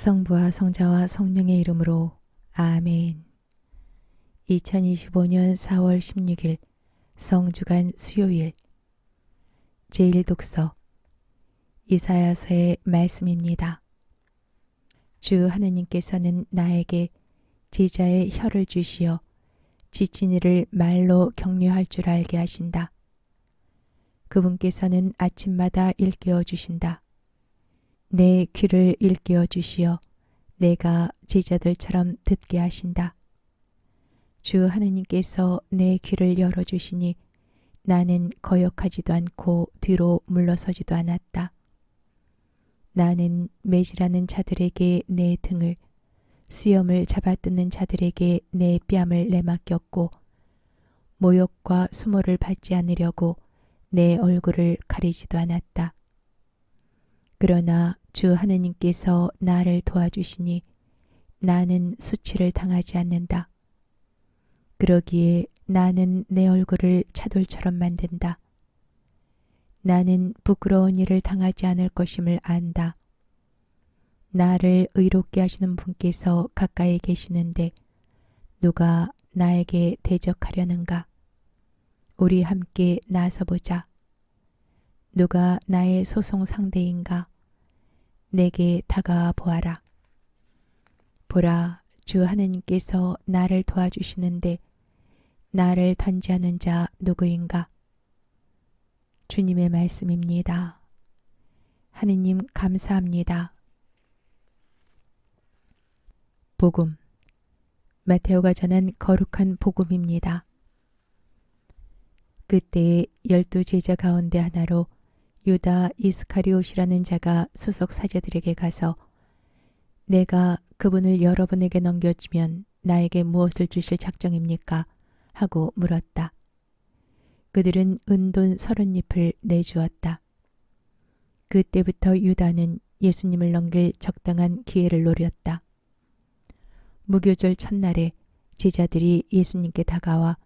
성부와 성자와 성령의 이름으로 아멘. 2025년 4월 16일 성주간 수요일 제1독서 이사야서의 말씀입니다. 주 하느님께서는 나에게 제자의 혀를 주시어 지친 이를 말로 격려할 줄 알게 하신다. 그분께서는 아침마다 일깨워 주신다. 내 귀를 일깨워 주시어 내가 제자들처럼 듣게 하신다. 주 하느님께서 내 귀를 열어 주시니 나는 거역하지도 않고 뒤로 물러서지도 않았다. 나는 매질하는 자들에게 내 등을 수염을 잡아뜯는 자들에게 내 뺨을 내맡겼고 모욕과 수모를 받지 않으려고 내 얼굴을 가리지도 않았다. 그러나 주 하느님께서 나를 도와주시니 나는 수치를 당하지 않는다. 그러기에 나는 내 얼굴을 차돌처럼 만든다. 나는 부끄러운 일을 당하지 않을 것임을 안다. 나를 의롭게 하시는 분께서 가까이 계시는데 누가 나에게 대적하려는가? 우리 함께 나서 보자. 누가 나의 소송 상대인가? 내게 다가와 보아라. 보라, 주 하느님께서 나를 도와주시는데 나를 단지하는 자 누구인가? 주님의 말씀입니다. 하느님 감사합니다. 복음 마테오가 전한 거룩한 복음입니다. 그때 열두 제자 가운데 하나로 유다 이스카리옷이라는 자가 수석 사제들에게 가서 내가 그분을 여러분에게 넘겨주면 나에게 무엇을 주실 작정입니까? 하고 물었다. 그들은 은돈 서른 잎을 내주었다. 그때부터 유다는 예수님을 넘길 적당한 기회를 노렸다. 무교절 첫날에 제자들이 예수님께 다가와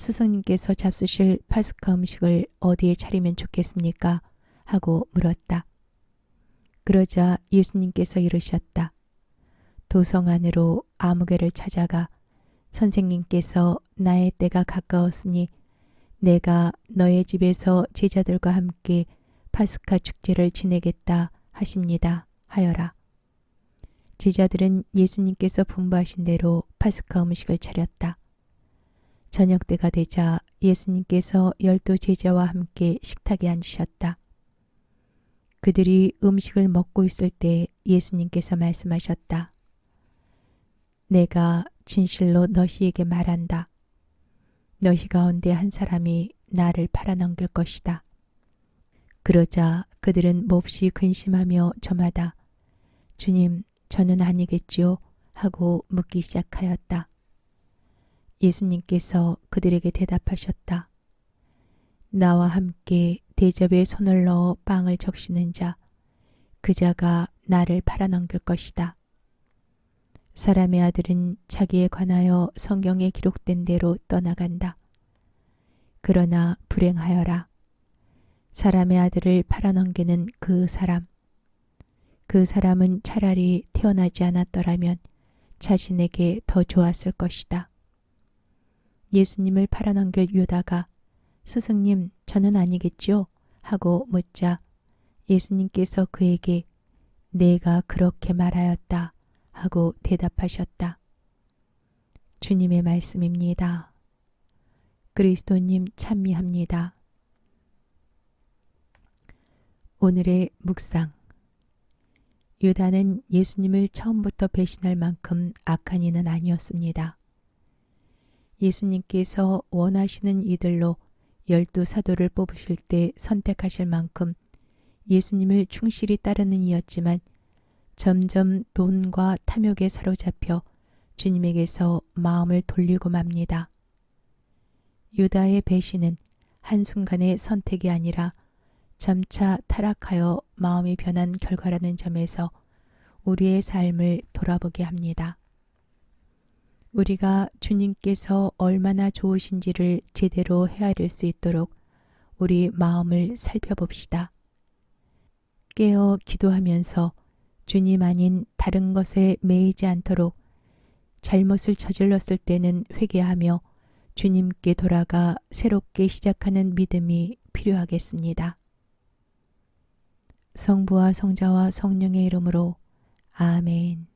스승님께서 잡수실 파스카 음식을 어디에 차리면 좋겠습니까? 하고 물었다. 그러자 예수님께서 이르셨다. 도성 안으로 아무개를 찾아가 선생님께서 나의 때가 가까웠으니 내가 너의 집에서 제자들과 함께 파스카 축제를 지내겠다 하십니다. 하여라. 제자들은 예수님께서 분부하신 대로 파스카 음식을 차렸다. 저녁 때가 되자 예수님께서 열두 제자와 함께 식탁에 앉으셨다. 그들이 음식을 먹고 있을 때 예수님께서 말씀하셨다. 내가 진실로 너희에게 말한다. 너희 가운데 한 사람이 나를 팔아넘길 것이다. 그러자 그들은 몹시 근심하며 저마다 주님, 저는 아니겠지요? 하고 묻기 시작하였다. 예수님께서 그들에게 대답하셨다. 나와 함께 대접에 손을 넣어 빵을 적시는 자, 그 자가 나를 팔아넘길 것이다. 사람의 아들은 자기에 관하여 성경에 기록된 대로 떠나간다. 그러나 불행하여라. 사람의 아들을 팔아넘기는 그 사람. 그 사람은 차라리 태어나지 않았더라면 자신에게 더 좋았을 것이다. 예수님을 팔아넘길 유다가 스승님, 저는 아니겠지요? 하고 묻자 예수님께서 그에게 내가 그렇게 말하였다. 하고 대답하셨다. 주님의 말씀입니다. 그리스도님 찬미합니다. 오늘의 묵상 유다는 예수님을 처음부터 배신할 만큼 악한 이는 아니었습니다. 예수님께서 원하시는 이들로 열두 사도를 뽑으실 때 선택하실 만큼 예수님을 충실히 따르는 이였지만 점점 돈과 탐욕에 사로잡혀 주님에게서 마음을 돌리고 맙니다. 유다의 배신은 한순간의 선택이 아니라 점차 타락하여 마음이 변한 결과라는 점에서 우리의 삶을 돌아보게 합니다. 우리가 주님께서 얼마나 좋으신지를 제대로 헤아릴 수 있도록 우리 마음을 살펴봅시다. 깨어 기도하면서 주님 아닌 다른 것에 매이지 않도록 잘못을 저질렀을 때는 회개하며 주님께 돌아가 새롭게 시작하는 믿음이 필요하겠습니다. 성부와 성자와 성령의 이름으로 아멘.